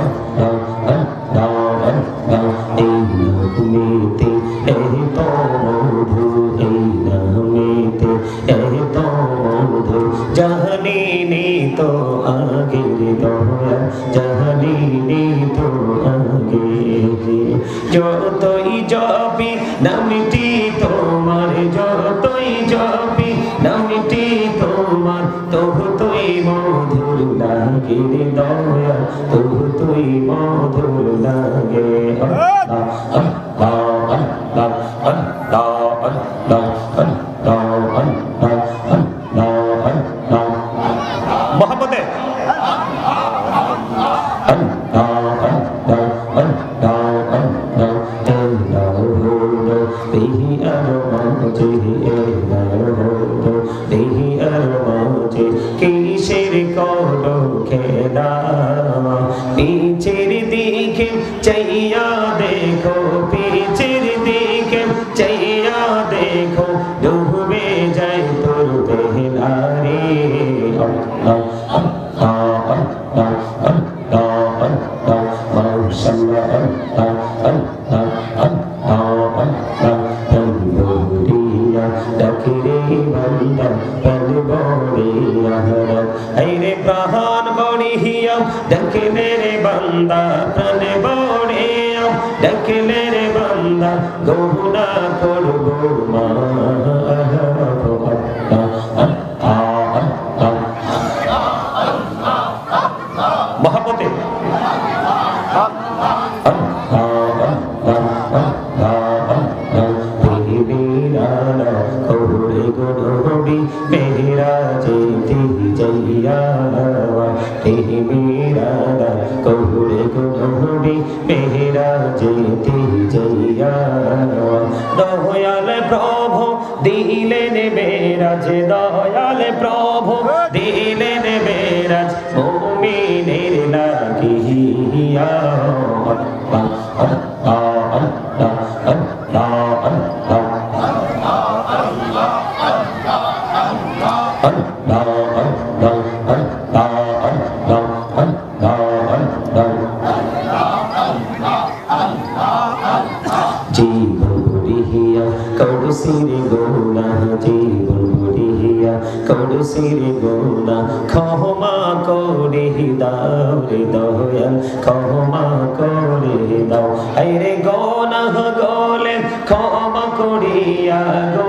Bye. বান্দা প্রাণ বড়িয়া ডাকিলে রে বান্দা গহুনা করব মা। মাঝে করুসির গুণা ক্ষমা করে দাও রে দয়াল ক্ষমা করে দাও আইরে গো না গলে ক্ষমা করিয়া গো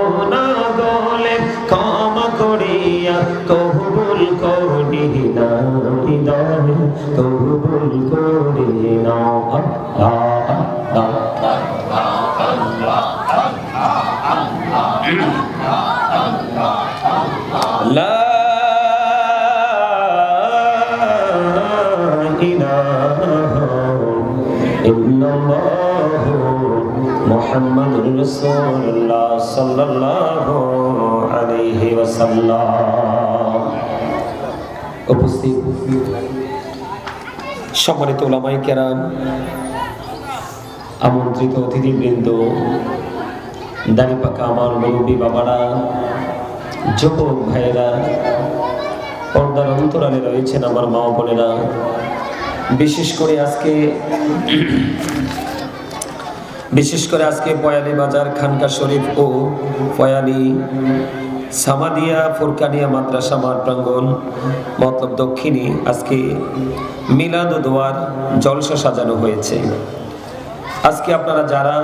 মুহাম্মাদুর রাসূলুল্লাহ সাল্লাল্লাহু আলাইহি ওয়াসাল্লাম। উপস্থিত সম্মানিত ওলামাই কেরাম, আমন্ত্রিত অতিথিবৃন্দ দাঁড়িপাকা আমার মুরব্বী বাবারা, যুবক ভাইয়েরা, পর্দার অন্তরালে রয়েছেন আমার মা বোনেরা। বিশেষ করে আজকে বিশেষ করে আজকে পয়ালি বাজার, খানকা শরীফ ও পয়ালি সামাদিয়া ফুরকানিয়া মাদ্রাসা মাঠ প্রাঙ্গন মতলব দক্ষিণে আজকে মিলাদ দোয়ার জলসা সাজানো হয়েছে। আজকে আপনারা যারা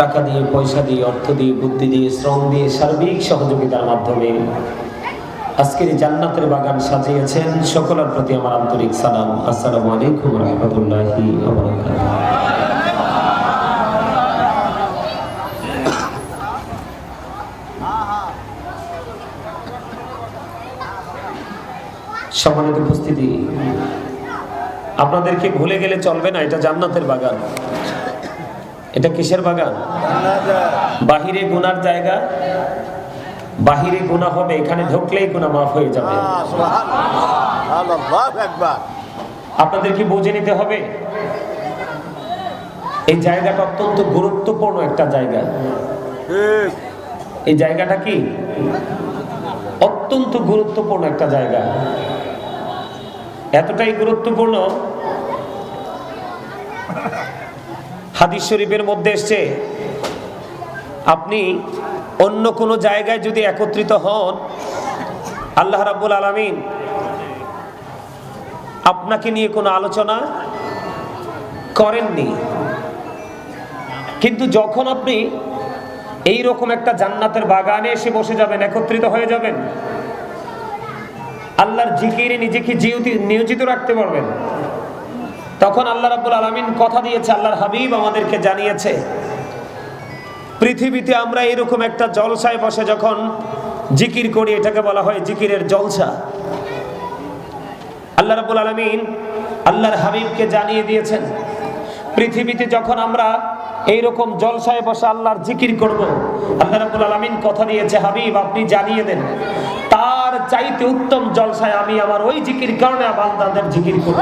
টাকা দিয়ে, পয়সা দিয়ে, অর্থ দিয়ে, বুদ্ধি দিয়ে, শ্রম দিয়ে সার্বিক সহযোগিতার মাধ্যমে আজকের জান্নাতের বাগান সাজিয়েছেন, সকলের প্রতি আমার আন্তরিক সালাম। আসসালামু আলাইকুম রহমতুল্লাহি সম্মানিত উপস্থিতি আপনাদেরকে ভুলে গেলে চলবে না এটা জান্নাতের বাগান। এটা কিসের বাগান? বাহিরে গুনার জায়গা বাহিরে গুনাহ হবে এখানে ঢুকলেই গুনাহ মাফ হয়ে যাবে। আপনাদেরকে বুঝে নিতে হবে এই জায়গাটা অত্যন্ত গুরুত্বপূর্ণ একটা জায়গা। এই জায়গাটা কি? অত্যন্ত গুরুত্বপূর্ণ একটা জায়গা। এতটাই গুরুত্বপূর্ণ? হাদিস শরীফের মধ্যে এসছে, আপনি অন্য কোনো জায়গায় যদি একত্রিত হন, আল্লাহ রাব্বুল আলামিন আপনাকে নিয়ে কোনো আলোচনা করেননি। কিন্তু যখন আপনি এই রকম একটা জান্নাতের বাগানে এসে বসে যাবেন, একত্রিত হয়ে যাবেন আল্লাহর জিকিরে নিজেকে নিয়োজিত রাখতে পারবেন। তখন আল্লাহ রাব্বুল আলামিন কথা দিয়েছে, আল্লাহর হাবিব আমাদেরকে জানিয়েছে, পৃথিবীতে আমরা এরকম একটা জলসায় বসে যখন জিকির করি, এটাকে বলা হয় জিকিরের জলসা। আল্লাহ রাব্বুল আলামিন আল্লাহর হাবিবকে জানিয়ে দিয়েছেন, পৃথিবীতে যখন আমরা এই রকম জলসায় বসে আল্লাহর জিকির করব, আল্লাহ রাব্বুল আলামিন কথা দিয়েছে, হাবিব আপনি জানিয়ে দেন তার চাইতে উত্তম জলসায় আমি আমার ওই জিকির কারণে বান্দাদের জিকির করব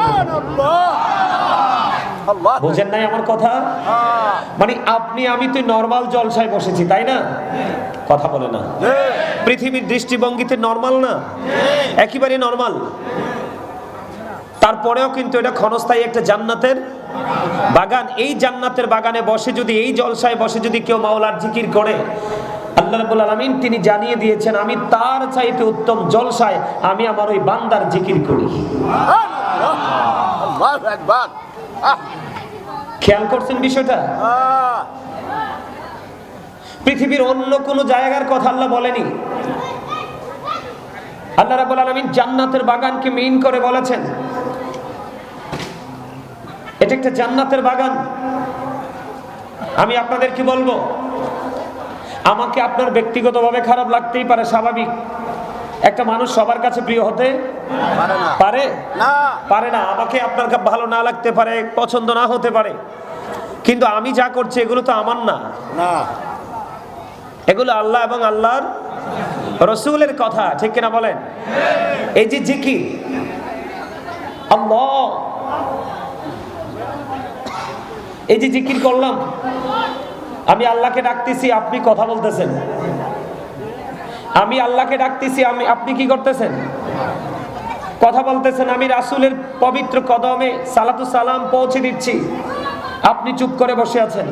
আল্লাহ। বুঝেন নাই আমার কথা? মানে আপনি আমি তো নর্মাল জলসায় বসেছি তাই না? কথা বলে না। পৃথিবীর দৃষ্টিভঙ্গিতে নর্মাল না? একেবারে নর্মাল তারপরেও কিন্তু এটা ক্ষণস্থায়ী একটা জান্নাতের বাগান। এই জান্নাতের বাগানে বসে যদি এই জলসায় বসে যদি কেউ মাওলার জিকির করে আল্লাহ রাব্বুল আলামিন তিনি জানিয়ে দিয়েছেন আমি তার চাইতে উত্তম জলসায় আমি আমার ওই বান্দার জিকির করি। খেয়াল করছেন বিষয়টা? পৃথিবীর অন্য কোনো জায়গার কথা আল্লাহ বলেনি। আল্লাহ রাব্বুল আলামিন জান্নাতের বাগানকে মেইন করে বলেছেন। এটা একটা জান্নাতের বাগান। আমি আপনাদেরকে বলব আমাকে আপনার ব্যক্তিগতভাবে খারাপ লাগতেই পারে স্বাভাবিক। একটা মানুষ সবার কাছে প্রিয় হতে পারে না। পারে? না। আমাকে আপনার ভালো না লাগতে পারে পছন্দ না হতে পারে। কিন্তু আমি যা করছি এগুলো তো আমার না। না। এগুলো আল্লাহ এবং আল্লাহর রসুলের কথা ঠিক কিনা বলেন? এই যে জিকির আল্লাহ। এই যে জিকির করলাম আমি আল্লাহকে ডাকতেছি, আপনি কথা বলতেছেন। আমি আল্লাহকে ডাকতেছি, আমি, আপনি কি করতেছেন? কথা বলতেছেন, আমি রাসুলের পবিত্র কদমে সালাতু সালাম পৌঁছে দিচ্ছি। আপনি চুপ করে বসে আছেন।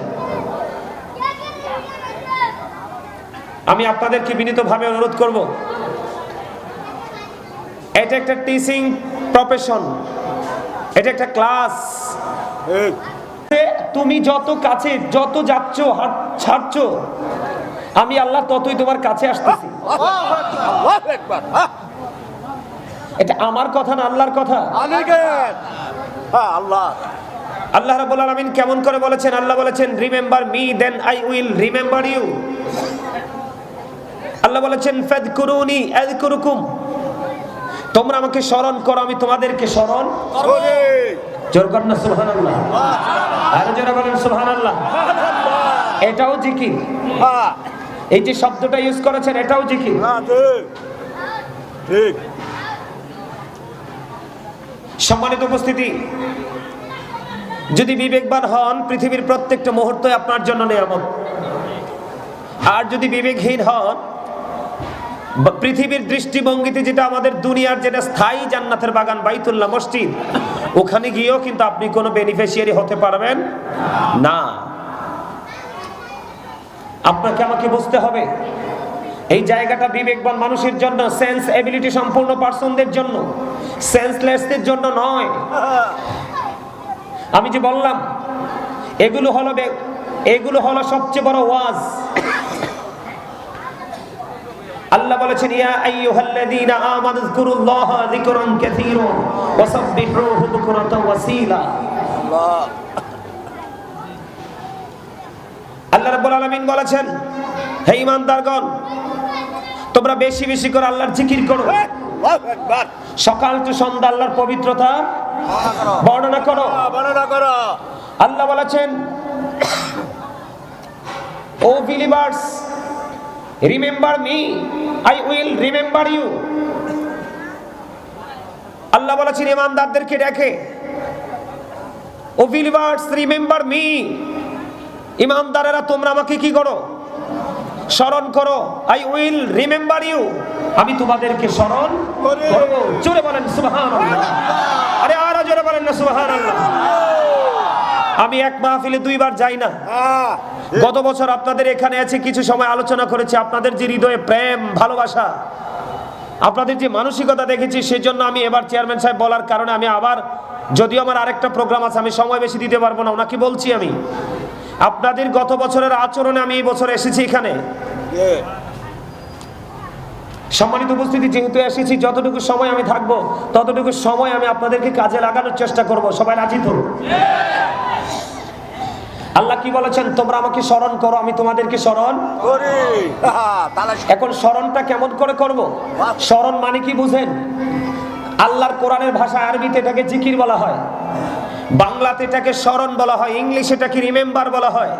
আমি আপনাদেরকে বিনীতভাবে অনুরোধ করব। এটা একটা টিচিং প্রফেশন এটা একটা ক্লাস তুমি যত কাছে, যত যাচ্ছ হাত ছাড়ছ, আমি আল্লাহ ততই তোমার কাছে আসতেছি। এটা আমার কথা না আল্লাহর কথা? আল্লাহ আল্লাহ রাব্বুল আলামিন কেমন করে বলেছেন? আল্লাহ বলেছেন remember me then I will remember you আল্লাহ বলেছেন, ফাদকুরুনি আযকুরুকুম। তোমরা আমাকে স্মরণ করো, আমি তোমাদেরকে স্মরণ করে। জোর কর না সুবহানাল্লাহ। আর জোরে বলেন সুবহানাল্লাহ। এটাও জিকির। হ্যাঁ। এই যে শব্দটা ইউজ করেছেন এটাও জিকির। হ্যাঁ ঠিক। সম্মানিত উপস্থিতি যদি বিবেকবান হন পৃথিবীর প্রত্যেকটা মুহূর্ত আপনার জন্য নিয়ামত। আর যদি বিবেকহীন হন পৃথিবীর দৃষ্টিভঙ্গিতে যেটা আমাদের দুনিয়ার যেটা স্থায়ী জান্নাতের বাগান, বাইতুল্লাহ মসজিদ, ওখানে গিয়েও কিন্তু আপনি কোনো বেনিফিশিয়ারি হতে পারবেন না। আপনাকে আমাকে বুঝতে হবে, এই জায়গাটা বিবেকবান মানুষের জন্য সেন্স এবিলিটি সম্পূর্ণ পার্সনদের জন্য সেন্সলেসদের জন্য নয়। আমি যে বললাম, এগুলো হলো এগুলো হলো সবচেয়ে বড় ওয়াজ। আল্লাহ বলেছেন ইয়া আইয়ুহাল্লাযীনা আমানু যকুরুল্লাহা যিকরান কাসীরা ওয়া সাব্বিহুহু বুকরাতাও ওয়াসীলা। আল্লাহ আল্লাহ রাব্বুল আলামিন বলেছেন হে ঈমানদারগণ তোমরা বেশি বেশি করে আল্লাহর জিকির করো। আল্লাহ একবার সকাল টু সন্ধ্যা আল্লাহর পবিত্রতা বর্ণনা করো। বর্ণনা করো। আল্লাহ বলেছেন O believers remember me I will remember you আল্লাহ বলেছেন ইমানদারদেরকে ডেকে। ও বিলিভার্স রিমেম্বার মি ইমানদারেরা তোমরা আমাকে কি করো? স্মরণ করো। আই উইল রিমেম্বার ইউ আমি তোমাদেরকে স্মরণ করি। করব। জোরে বলেন সুবহানাল্লাহ। আরে আর জোরে বলেন না সুবহানাল্লাহ। আমি এক মাহফিলে দুইবার যাই না। গত বছর আপনাদের এখানে আছে কিছু সময় আলোচনা করেছি। আপনাদের যে হৃদয়ে প্রেম, ভালোবাসা, আপনাদের যে মানসিকতা দেখেছি, সেজন্য আমি এবার চেয়ারম্যান সাহেব বলার কারণে আমি আবার, যদিও আমার আরেকটা প্রোগ্রাম আছে, আমি সময় বেশি দিতে পারব না, ওনাকে বলছি আমি। আপনাদের গত বছরের আচরণে আমি এই বছর এসেছি এখানে। সম্মানিত উপস্থিতি, যেহেতু এসেছি, যতটুকু সময় আমি থাকব, ততটুকু সময় আমি আপনাদেরকে কাজে লাগানোর চেষ্টা করব। সবাই রাজি তো? আল্লাহ কি বলেছেন? তোমরা আমাকে স্মরণ করো আমি তোমাদেরকে স্মরণ করি। এখন স্মরণটা কেমন করে করব? স্মরণ মানে কি বুঝেন? আল্লাহর কোরআনের ভাষা আরবিতে এটাকে জিকির বলা হয়। বাংলাতে এটাকে স্মরণ বলা হয়। ইংলিশে এটাকে রিমেম্বার বলা হয়।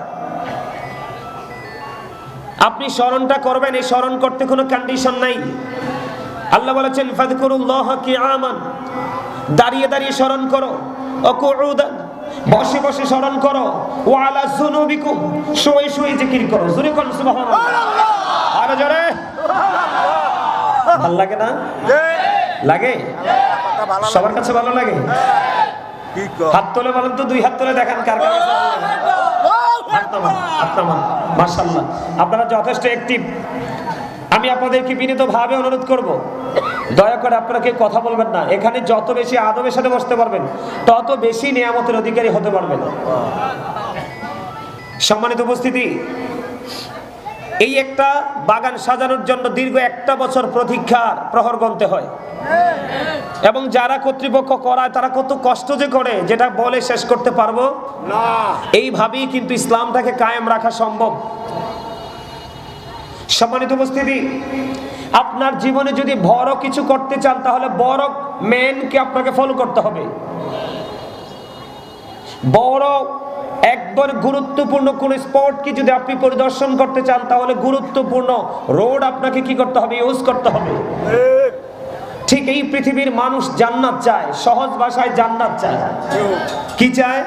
আপনি স্মরণটা করবেন এই স্মরণ করতে কোনো কন্ডিশন নাই। আল্লাহ বলেছেন ফাদকুরুল্লাহ কিয়ামান। দাঁড়িয়ে দাঁড়িয়ে স্মরণ করো। অকুউদান বসে বসে স্মরণ করো। ওয়ালা যুনুবিকুম। শুয়ে শুয়ে জিকির করো। জোরে কোন সুবহানাল্লাহ। আরও জোরে। ভালো লাগে না? লাগে। সবার কাছে ভালো লাগে? হাত তোলে বলেন তো দুই হাত তোলে দেখান কার কার আপনারা যথেষ্ট অ্যাক্টিভ আমি আপনাদেরকে বিনীতভাবে অনুরোধ করব দয়া করে আপনারা কেউ কথা বলবেন না। এখানে যত বেশি আদবের সাথে বসতে পারবেন তত বেশি নিয়ামতের অধিকারী হতে পারবেন। সম্মানিত উপস্থিতি এই একটা বাগান সাজানোর জন্য দীর্ঘ একটা বছর প্রতীক্ষার প্রহর গণতে হয়। এবং যারা কর্তৃপক্ষ করায় তারা কত কষ্ট যে করে যেটা বলে শেষ করতে পারব না। এইভাবেই কিন্তু ইসলামটাকে কায়েম রাখা সম্ভব। সম্মানিত উপস্থিতি, আপনার জীবনে যদি বড় কিছু করতে চান, তাহলে বড় মেনকে আপনাকে ফলো করতে হবে। বড় একবার গুরুত্বপূর্ণ কোন স্পটকে যদি আপনি পরিদর্শন করতে চান, তাহলে গুরুত্বপূর্ণ রোড আপনাকে কি করতে হবে? ইউজ করতে হবে। ঠিক। এই পৃথিবীর মানুষ জান্নাত চায় সহজ ভাষায় জান্নাত চায়। কি চায়?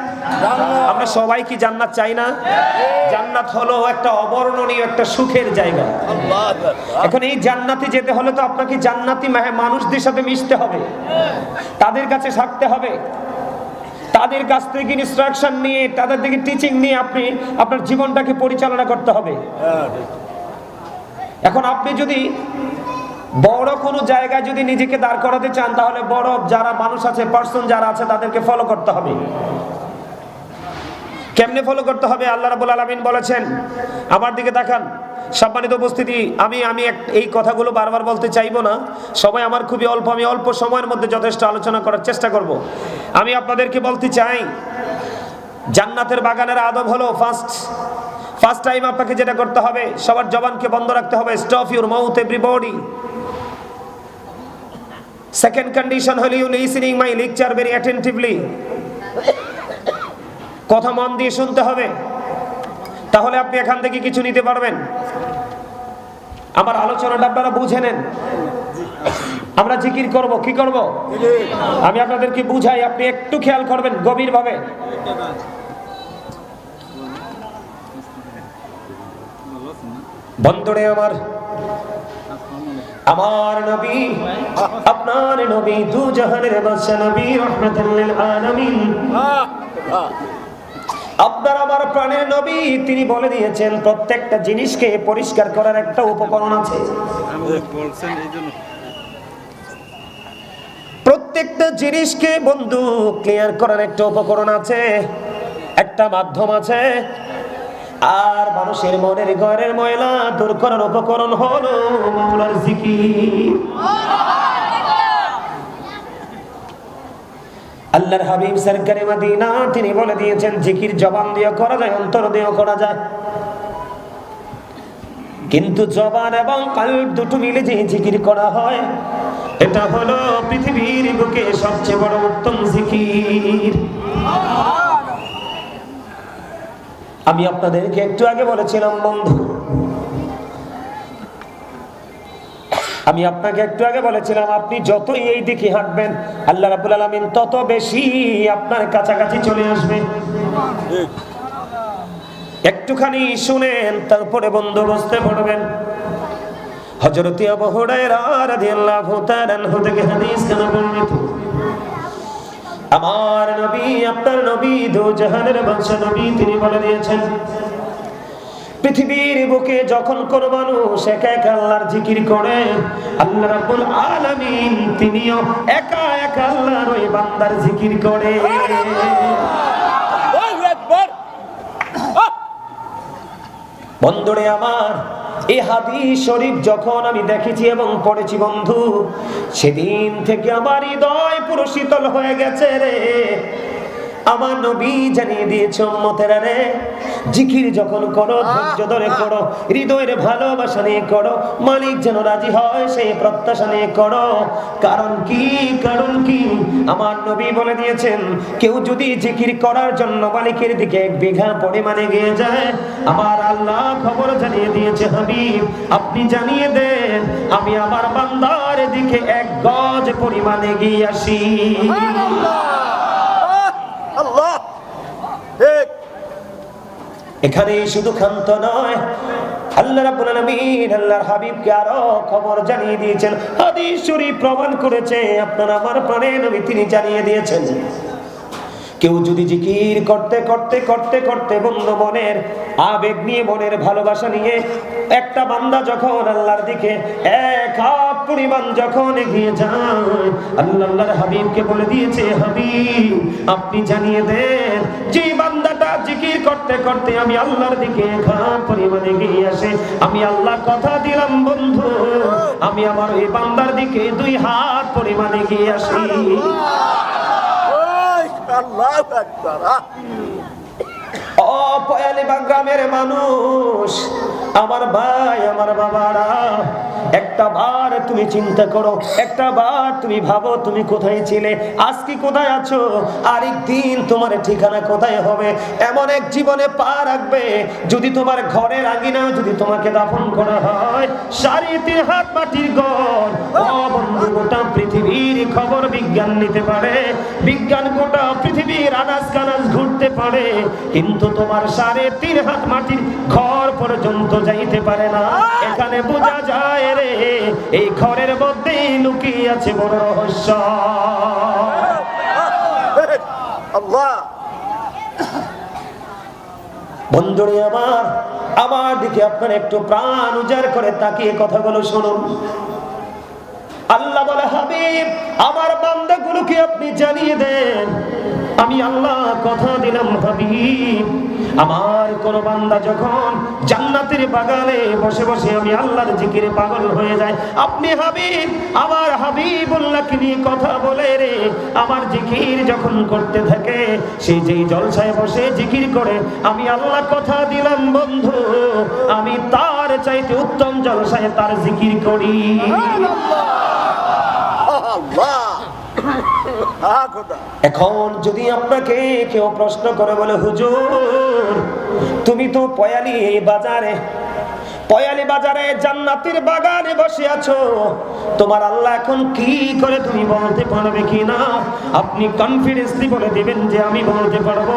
আমরা সবাই কি জান্নাত চাই না? জান্নাত হলো একটা অবর্ণনীয় একটা সুখের জায়গা। এখন এই জান্নাতে যেতে হলে তো আপনাকে জান্নাতি মাহে- মানুষদের সাথে মিশতে হবে। তাদের কাছে থাকতে হবে। তাদের কাছ থেকে ইনস্ট্রাকশন নিয়ে তাদের থেকে টিচিং নিয়ে আপনি আপনার জীবনটাকে পরিচালনা করতে হবে। হ্যাঁ, এখন আপনি যদি বড় কোনো জায়গায় যদি নিজেকে দাঁড় করাতে চান, তাহলে বড় যারা মানুষ আছে পার্সন যারা আছে, তাদেরকে ফলো করতে হবে। কেমনে ফলো করতে হবে? আল্লাহ রাবুল আলমিন বলেছেন, আমার দিকে তাকান। সম্মানিত উপস্থিতি, আমি আমি এই কথাগুলো বারবার বলতে চাইব না। সবাই আমার খুবই অল্প, আমি অল্প সময়ের মধ্যে যথেষ্ট আলোচনা করার চেষ্টা করব। আমি আপনাদেরকে বলতে চাই, জান্নাতের বাগানের আদব হলো ফার্স্ট ফার্স্ট টাইম আপনাকে যেটা করতে হবে, সবার জবানকে বন্ধ রাখতে হবে। Stop your mouth everybody second condition হলো you listening my lecture very attentively কথা মন দিয়ে শুনতে হবে। তাহলে আপনি এখান থেকে কিছু নিতে পারবেন। আমার আলোচনাটা আপনারা বুঝে নেন। আমরা জিকির করব, কি করব? আমি আপনাদেরকে বুঝাই, আপনি একটু খেয়াল করবেন গভীরভাবে। বন্ধুরে আমার আমার নবী, আপনার নবী দু জাহানের বাদশা নবী রহমাতুল আলামিন। আপনার আমার প্রাণের নবী, তিনি বলে দিয়েছেন, প্রত্যেকটা জিনিসকে পরিষ্কার করার একটা উপকরণ আছে প্রত্যেকটা জিনিসকে বন্ধু ক্লিয়ার করার একটা উপকরণ আছে, একটা মাধ্যম আছে আর মানুষের মনের ঘরের ময়লা দূর করার উপকরণ হলো মাওলার জিকির। আল্লাহর হাবিব সরকারে মাদিনা, তিনি বলে দিয়েছেন, জিকির জবান দিয়ে করা যায়, অন্তর দিয়েও করা যায়। কিন্তু জবান এবং কাল্ব দুটো মিলে যে জিকির করা হয়, এটা হলো পৃথিবীর বুকে সবচেয়ে বড় উত্তম জিকির। আমি আপনাদেরকে একটু আগে বলেছিলাম, বন্ধু। আমি আপনাকে একটু আগে বলেছিলাম, আপনি যতই এই দিকে হাঁটবেন, আল্লাহ রাবুল আলমিন তত বেশি আপনার কাছাকাছি চলে আসবে। একটুখানি শুনেন, তারপরে বন্ধু বসতে পড়বেন আবু হুরায়রা রাদিয়াল্লাহু তাআলা থেকে হাদিস কেন আমার নবী আপনার নবী দু জাহানের বাদশা নবী তিনি বলে দিয়েছেন পৃথিবীর বুকে যখন কোন মানুষ একা একা আল্লাহর জিকির করে আল্লাহ রাব্বুল আলামিন তিনিও একা একা আল্লাহর ওই বান্দার জিকির করে। বন্ধুরে আমার এই হাদিস শরীফ যখন আমি দেখেছি এবং পড়েছি, বন্ধু, সেদিন থেকে আমার হৃদয় পুরো শীতল হয়ে গেছে রে। আমার নবী জানিয়ে দিয়েছে, উম্মতেরা রে, জিকির যখন করো, ধৈর্য ধরে করো হৃদয়ের ভালোবাসা নিয়ে করো, মালিক যেন রাজি হয় সেই প্রত্যাশা নিয়ে করো। কারণ কি? কারণ কি? আমার নবী বলে দিয়েছেন, কেউ যদি জিকির করার জন্য মালিকের দিকে এক বিঘা পরিমাণে গিয়ে যায়, আমার আল্লাহ খবর জানিয়ে দিয়েছে, হাবিব, আপনি জানিয়ে দেন, আমি আমার বান্দার দিকে এক গজ পরিমাণে গিয়ে আসি। আল্লাহ ঠিক। এখানে শুধু ক্ষান্ত নয়, আল্লাহ রাব্বুল আলামিন আল্লাহর হাবিবকে আরও খবর জানিয়ে দিয়েছেন। হাদিস শরীফ প্রমাণ করেছে, আপনার আমার প্রাণে নবী তিনি জানিয়ে দিয়েছেন। কেউ যদি জিকির করতে করতে করতে করতে বন্ধু মনের আবেগ নিয়ে, মনের ভালোবাসা নিয়ে একটা বান্দা যখন আল্লাহর দিকে এক হাত পরিমাণ যখন এগিয়ে যায়, আল্লাহ আল্লাহর হাবিবকে বলে দিয়েছে, হাবিব, আপনি জানিয়ে দেন, যে বান্দাটা জিকির করতে করতে আমি আল্লাহর দিকে এক হাত পরিমাণ এগিয়ে আসে। আমি আল্লাহ কথা দিলাম বন্ধু, আমি আমার এই বান্দার দিকে দুই হাত পরিমাণ এগিয়ে আসি। মানুষ আমার ভাই আমার বাবারা একটা বার তুমি চিন্তা করো, একটা বার তুমি ভাবো তুমি কোথায় ছিলে, আজকে কোথায় আছো? আরেক দিন তোমার ঠিকানা কোথায় হবে? এমন এক জীবনে পা রাখবে, যদি তোমার ঘরের আঙিনা যদি তোমাকে দাফন করা হয়, সাড়ে তিন হাত মাটির গড়। ও বন্ধু, গোটা পৃথিবীর খবর বিজ্ঞান নিতে পারে। বিজ্ঞান গোটা পৃথিবীর আনাজ কানাজ ঘুরতে পারে। কিন্তু তোমার সাড়ে তিন হাত মাটির ঘর পর্যন্ত যাইতে পারে না। এখানে বোঝা যায় রে এই ঘরের মধ্যেই লুকিয়ে আছে বড় রহস্য। আল্লাহ। বন্ধুরে আমার আমার দিকে আপনার একটু প্রাণ উজাড় করে তাকিয়ে কথাগুলো শুনুন। আল্লাহ বলে হাবিব আমার বান্দাগুলোকে আপনি জানিয়ে দেন। আমি আল্লাহ কথা দিলাম হাবিব। আমার কোন বান্দা যখন জান্নাতের বাগানে বসে বসে আমি আল্লাহর জিকিরে পাগল হয়ে যায় আপনি হাবিব আমার হাবিবুল্লাহকে নিয়ে কথা বলে রে। আমার জিকির যখন করতে থাকে সেই যেই জলসায় বসে জিকির করে আমি আল্লাহ কথা দিলাম বন্ধু আমি তার চাইতে উত্তম জলসায় তার জিকির করি। এখন যদি আপনাকে কেউ প্রশ্ন করে বলে হুজুর তুমি তো পয়ালি বাজারে পয়ালি বাজারে জান্নাতের বাগানে বসে আছো তোমার আল্লাহ এখন কি করে তুমি বলতে পারবে কি না? আপনি কনফিডেন্সলি বলে দিবেন যে আমি বলতে পারব।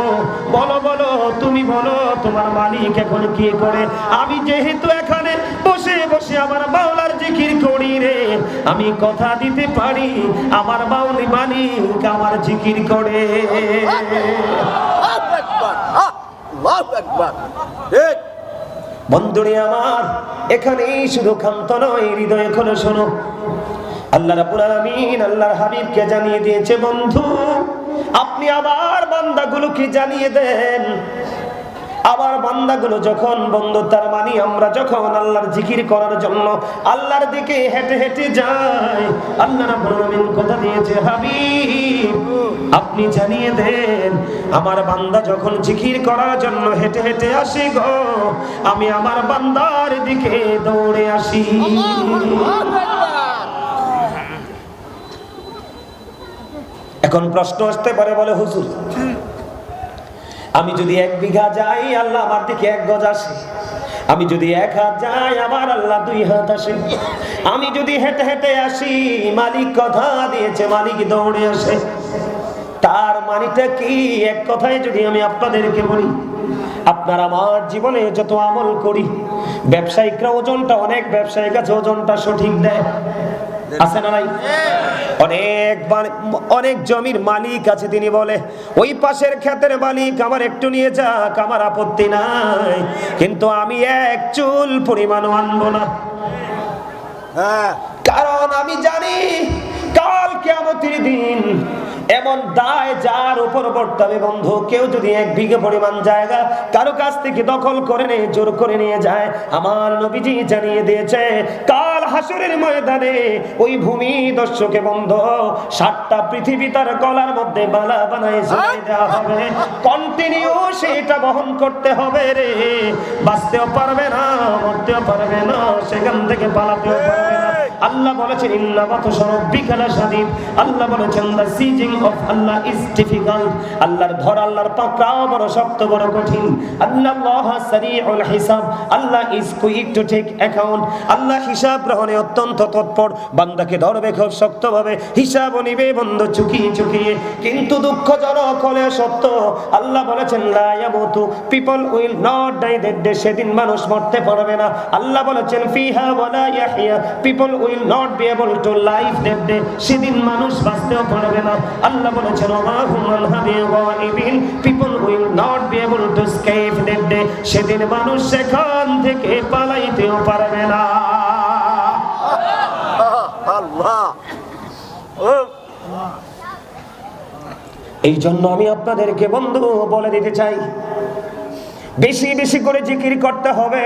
বলো বলো, তুমি বলো, তোমার মালিক এখন কি করে? আমি যেহেতু এখানে বসে বসে আমার মাওলার জিকির করি রে। আমি কথা দিতে পারি, আমার মাওলি মালিক আমার জিকির করে। আল্লাহু বন্ধুরে আমার, এখানেই শুধু ক্ষান্ত নয়, হৃদয় খোলো শোনো। আল্লাহ রাব্বুল আলামিন আল্লাহর হাবিবকে জানিয়ে দিয়েছে, বন্ধু, আপনি আবার বান্দাগুলোকে জানিয়ে দেন। আবার বান্দাগুলো যখন বন্ধু, তার মানে আমরা যখন আল্লাহর জিকির করার জন্য আল্লাহর দিকে হেঁটে হেঁটে যাই, আল্লাহ কথা দিয়েছে, হাবিব, আপনি জানিয়ে দেন, আমার বান্দা যখন জিকির করার জন্য হেঁটে হেঁটে আসি গো, আমি আমার বান্দার দিকে দৌড়ে আসি। এখন প্রশ্ন আসতে পারে বলে হুজুর। আমি যদি এক বিঘা যাই, আল্লাহ আমার দিকে এক গজ আসে। আমি যদি এক হাত যাই আমার আল্লাহ দুই হাত আসে। আমি যদি হেঁটে হেঁটে আসি, মালিক কথা দিয়েছে, মালিক দৌড়ে আসে। তার মানিটা কি? এক কথায় যদি আমি আপনাদেরকে বলি, আপনার আমার জীবনে যত আমল করি, ব্যবসায়িকরা ওজনটা অনেক, ব্যবসায়িক আছে, ওজনটা সঠিক দেয়। আছে না নাই? অনেক অনেক জমির মালিক আছে তিনি বলে ওই পাশের ক্ষেতের মালিক আমার একটু নিয়ে যাক আমার আপত্তি নাই। কিন্তু আমি এক চুল পরিমাণ আনব না। হ্যাঁ। কারণ আমি জানি কাল কেমন দিন এমন দায় যার উপর পড়তে হবে বন্ধু। কেউ যদি এক বিঘে পরিমাণ জায়গা কারও কাছ থেকে দখল করে নিয়ে, জোর করে নিয়ে যায়, আমার নবীজি জানিয়ে দিয়েছে, কাল হাসুরের ময়দানে ওই ভূমি দর্শকে বন্ধ, সাতটা পৃথিবী তার কলার মধ্যে বালা বানায় ঝুলিয়ে দেওয়া হবে। কন্টিনিউ সেটা বহন করতে হবে রে। বাঁচতেও পারবে না, মরতেও পারবে না, সেখান থেকে পালাতেও পারবে আল্লাহ বলেছেন আল্লাহ বলেছেন দা সিজিং অফ আল্লাহ ইজ ডিফিকাল্ট। আল্লাহর ধর আল্লাহর পাকড়াও বড় শক্ত, বড় কঠিন। আল্লাহ সারিউল হিসাব। আল্লাহ is quick to take account আল্লাহ হিসাব গ্রহণে অত্যন্ত তৎপর। বান্দাকে ধরবে খুব শক্তভাবে। হিসাব নিবে বন্ধ চুকিয়ে চুকিয়ে। কিন্তু দুঃখজনক হলে সত্য। আল্লাহ বলেছেন, লা ইয়ামুতু। People will not die that day সেদিন মানুষ মরতে পারবে না। আল্লাহ বলেছেন, ফিহা ওয়ালা ইয়াহইয়া। People will not be able to life that day সেদিন মানুষ বাঁচতেও পারবে না। আল্লাহ বলেছেন people will not be able to escape that day সেদিন মানুষ সেখান থেকে পালাইতেও পারবে না। আল্লাহ। এই জন্য আমি আপনাদেরকে বন্ধু বলে দিতে চাই বেশি বেশি করে জিকির করতে হবে।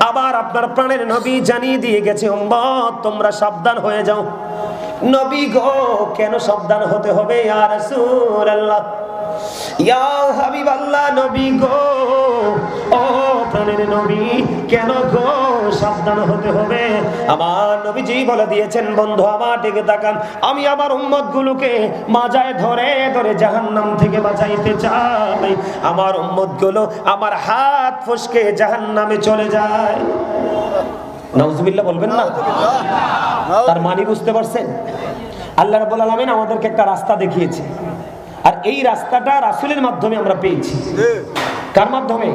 আবার আপনার প্রাণের নবী জানিয়ে দিয়ে গেছে উম্মত তোমরা সাবধান হয়ে যাও। নবী গো, কেন সাবধান হতে হবে? আর সুর রাসূলুল্লাহ। ইয়া হাবিবাল্লাহ নবী গো। ও প্রাণের নবী কেন গো? সাবধান হতে হবে। আমার নবীজি বলে দিয়েছেন বন্ধু আমার দিকে তাকান। আমি আমার উম্মত গুলোকে মাজায় ধরে ধরে জাহান্নাম থেকে বাঁচাইতে চাই। আমার উম্মতগুলো আমার হাত ফসকে জাহান্নামে চলে যায়। নাউজুবিল্লাহ বলবেন না? তার মানে বুঝতে পারছেন? আল্লাহ রাব্বুল আলামিন আমাদেরকে একটা রাস্তা দেখিয়েছে। আর এই রাস্তাটা রাসূলের মাধ্যমে আমরা পেয়েছি। কার মাধ্যমে?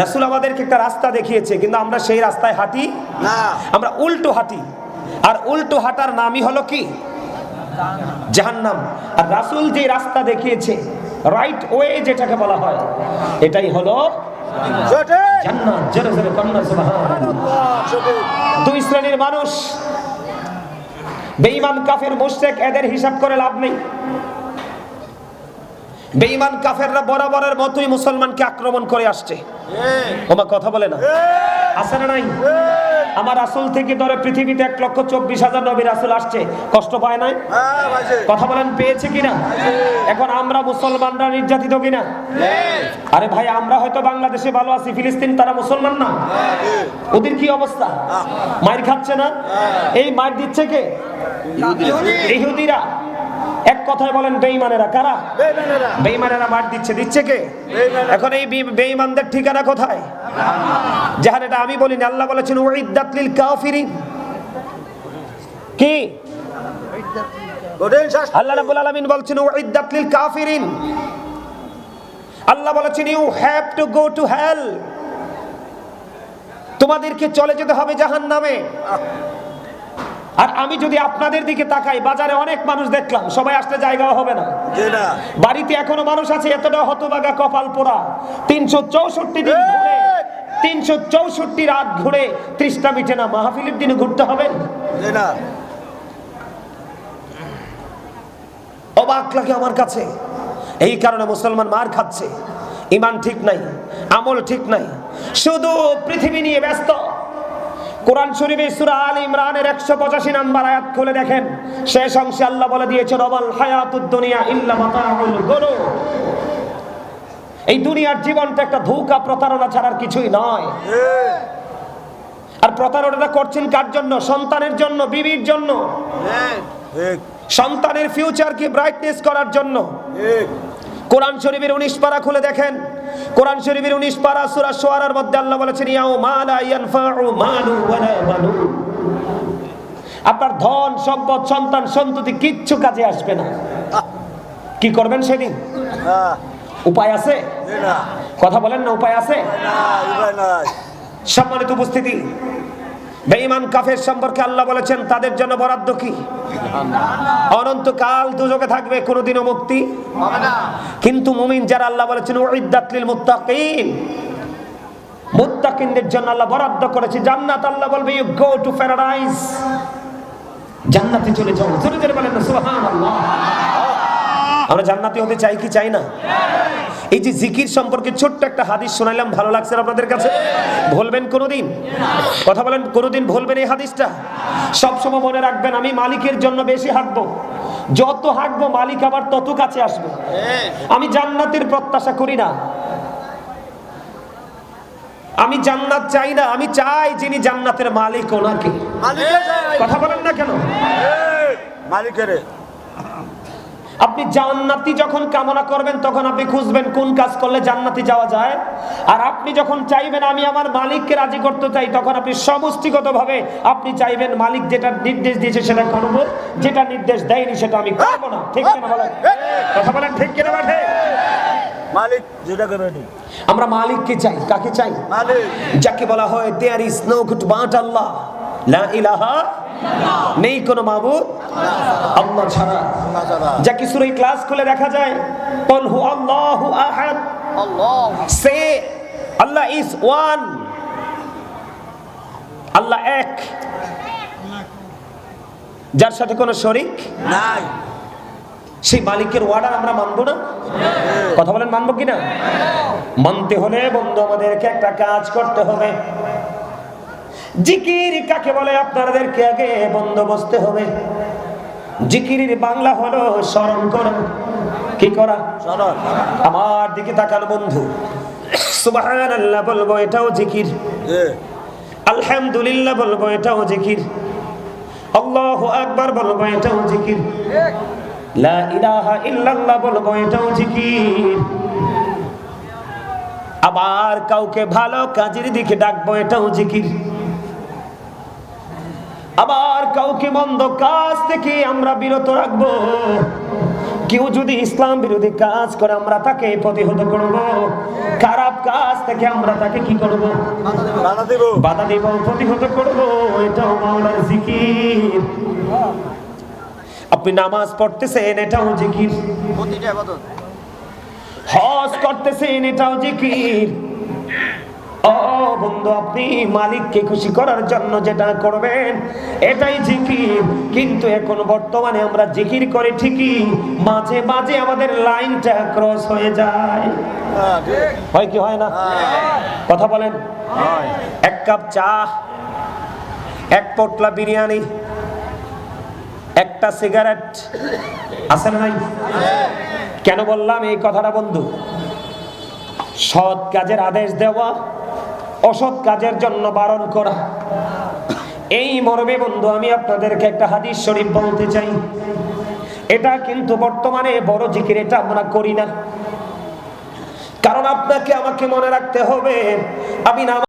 রাসূল আমাদেরকে একটা রাস্তা দেখিয়েছে কিন্তু আমরা সেই রাস্তায় হাঁটি না। আমরা উল্টো হাঁটি। আর উল্টো হাঁটার নামই হলো কি? জাহান্নাম। আর রাসূল যে রাস্তা দেখিয়েছে রাইট ওয়ে যেটাকে বলা হয় এটাই হলো দুই শ্রেণির মানুষ বেঈমান কাফের মুশরিক এদের হিসাব করে লাভ নেই। বেঈমান কাফেররা বরাবরের মতোই মুসলমানকে আক্রমণ করে আসছে। ওমা কথা বলে না? আছে না নাই? আমার রাসূল থেকে ধরে পৃথিবীতে এক লক্ষ চব্বিশ হাজার নবী রাসূল আসছে। কষ্ট পায় নাই হ্যাঁ কথা বলেন পেয়েছে কিনা? এখন আমরা মুসলমানরা নির্যাতিত কিনা? আরে ভাই আমরা হয়তো বাংলাদেশে ভালো আছি ফিলিস্তিন তারা মুসলমান না। ওদের কি অবস্থা? মার খাচ্ছে না? এই মার দিচ্ছে কে? ইহুদিরা। এক কথায় বলেন বেঈমানেরা কারা? বেইমানেরা বেঈমানেরা মার দিচ্ছে দিচ্ছে কে? এখন এই বে- বেঈমানদের ঠিকানা কোথায়? যাহার এটা আমি বলিনি আল্লাহ বলেছেন ওয়াইদাত লিল কাফিরিন। কি? আল্লাহ রাব্বুল আলামিন বলছেন ওয়াইদাত লিল কাফিরিন। আল্লাহ বলেছেন you have to go to hell তোমাদেরকে চলে যেতে হবে জাহান্নামে। আর আমি যদি আপনাদের দিকে তাকাই বাজারে অনেক মানুষ দেখলাম সবাই আসতে জায়গাও হবে না। না বাড়িতে এখনও মানুষ আছে এতটা হতবাগা কপাল পোড়া। তিনশো চৌষট্টি দিন ঘুরে তিনশো চৌষট্টি রাত ঘুরে ত্রিশটা মিটে না। মাহফিলের দিনে ঘুরতে হবে? অবাক লাগে আমার কাছে। এই কারণে মুসলমান মার খাচ্ছে। ইমান ঠিক নাই আমল ঠিক নাই। শুধু পৃথিবী নিয়ে ব্যস্ত। কোরআন শরীফে সূরা আল ইমরানের 185 নাম্বার আয়াত খুলে দেখেন। শেষ অংশে আল্লাহ বলে দিয়েছেন অবাল হায়াতুদ দুনিয়া ইল্লা মাতাউল গুরুর এই দুনিয়ার জীবনটা একটা ধোঁকা প্রতারণা ছাড়ার কিছুই নয়। আর প্রতারণাটা করছেন কার জন্য? সন্তানের জন্য বিবির জন্য। ঠিক সন্তানের ফিউচারকে ব্রাইটনেস করার জন্য? ঠিক। কোরআন শরীফের উনিশ পারা খুলে দেখেন কোরআন শরীফের উনিশ পারা সূরা শুআরার মধ্যে আল্লাহ বলেছেন ইয়াও মালা ইয়ানফাউ মালু ওয়ালা বানুন। আপনার ধন সম্পদ সন্তান সন্ততি কিচ্ছু কাজে আসবে না। কি করবেন সেদিন? উপায় আছে? না। কথা বলেন না উপায় আছে? সম্মানিত উপস্থিতি বেঈমান কাফের সম্পর্কে আল্লাহ বলেছেন, তাদের জন্য বরাদ্দ কি? অনন্তকাল দুজকে থাকবে, কোনোদিনও মুক্তি কিন্তু মুমিন যারা আল্লাহ বলেছেন উইদ্দাতলিল মুত্তাকিন। মুত্তাকিনদের জন্য আল্লাহ বরাদ্দ করেছে। জান্নাত আল্লাহ বলবে ইউ গো টু প্যারাডাইস জান্নাতে চলে যাও। জোরে জোরে বলেন সুবহানাল্লাহ। আমরা জান্নাতি হতে চাই কি চাই না? এই যে জিকির সম্পর্কে ছোট্ট একটা হাদিস শোনাইলাম ভালো লাগছে আপনাদের কাছে? ভুলবেন কোনোদিন? কথা বলেন কোনোদিন ভুলবেন এই হাদিসটা? সব সময় মনে রাখবেন আমি মালিকের জন্য বেশি হাঁকবো যত হাঁকবো মালিক আবার তত কাছে আসবে। আমি জান্নাতের প্রত্যাশা করি না। আমি জান্নাত চাই না আমি চাই যিনি জান্নাতের মালিক ওনাকে। মালিকের কথা বলেন না কেন? মালিকের। আপনি জান্নাতি যখন কামনা করবেন তখন আপনি খুঁজবেন কোন কাজ করলে জান্নাতি যাওয়া যায়। আর আপনি যখন চাইবেন আমি আমার মালিককে রাজি করতে চাই তখন আপনি সমষ্টিগতভাবে আপনি চাইবেন মালিক যেটা নির্দেশ দিয়েছে সেটা করব যেটা নির্দেশ দেয়নি সেটা আমি করব না। ঠিক কিনা বলেন? কথা বলেন ঠিক কিনা বাঠে মালিক যেটা করবে ঠিক। আমরা মালিককে চাই কাকে চাই? মালিক। যাকে বলা হয় there is no good but আল্লাহ লা ইলাহা নেই কোনো মাবুদ? আল্লাহ ছাড়া। ছাড়া। যাকে সূরা ক্লাস খুলে দেখা যায় কল হু আল্লাহু আহাদ। সে আল্লাহ ইজ ওয়ান। আল্লাহ এক। যার সাথে কোনো শরিক নাই। সেই মালিকের ওয়ার্ডার আমরা মানবো না। কথা বলেন মানবো কিনা? মানতে হলে বন্ধু আমাদেরকে একটা কাজ করতে হবে। জিকির কাকে বলে আপনাদেরকে আগে বন্ধ বসতে হবে? জিকিরের বাংলা হলো স্মরণ করা। কি করা? সরল আমার দিকে তাকান বন্ধু। সুবহানাল্লাহ বলব এটাও জিকির। আলহামদুলিল্লাহ বলব এটাও জিকির। আল্লাহু আকবার বলব এটাও জিকির। লা ইলাহা ইল্লাল্লাহ বলব এটাও জিকির। আবার কাউকে ভালো কাজের দিকে ডাকবো এটাও জিকির। আবার কাউকে মন্দ কাজ থেকে আমরা বিরত রাখব। কেউ যদি ইসলাম বিরোধী কাজ করে আমরা তাকে প্রতিহত করব। খারাপ কাজ থেকে আমরা তাকে কি করব? বাধা দিব। বাধা দেব প্রতিহত করব। এটাও মাওলার জিকির। আপনি নামাজ পড়তেছেন এটাও জিকির। হজ করতেছেন এটাও জিকির। ও বন্ধু আপনি মালিককে খুশি করার জন্য যেটা করবেন এটাই জিকির। কিন্তু এখন বর্তমানে আমরা জিকির করে ঠিকই মাঝে মাঝে আমাদের লাইনটা ক্রস হয়ে যায়। হ্যাঁ, কি হয় না? কথা বলেন। এক কাপ চা এক পোটলা বিরিয়ানি একটা সিগারেট। আছে নাই? কেন বললাম এই কথাটা বন্ধু? সৎ কাজের আদেশ দেওয়া, অসৎ কাজের জন্য বারণ করা। এই মর্মে বন্ধু, আমি আপনাদেরকে একটা হাদিস শরীফ বলতে চাই। এটা কিন্তু বর্তমানে বড় জিকির, এটা আমরা করি না। কারণ আপনাকে, আমাকে মনে রাখতে হবে, আমি নামাজ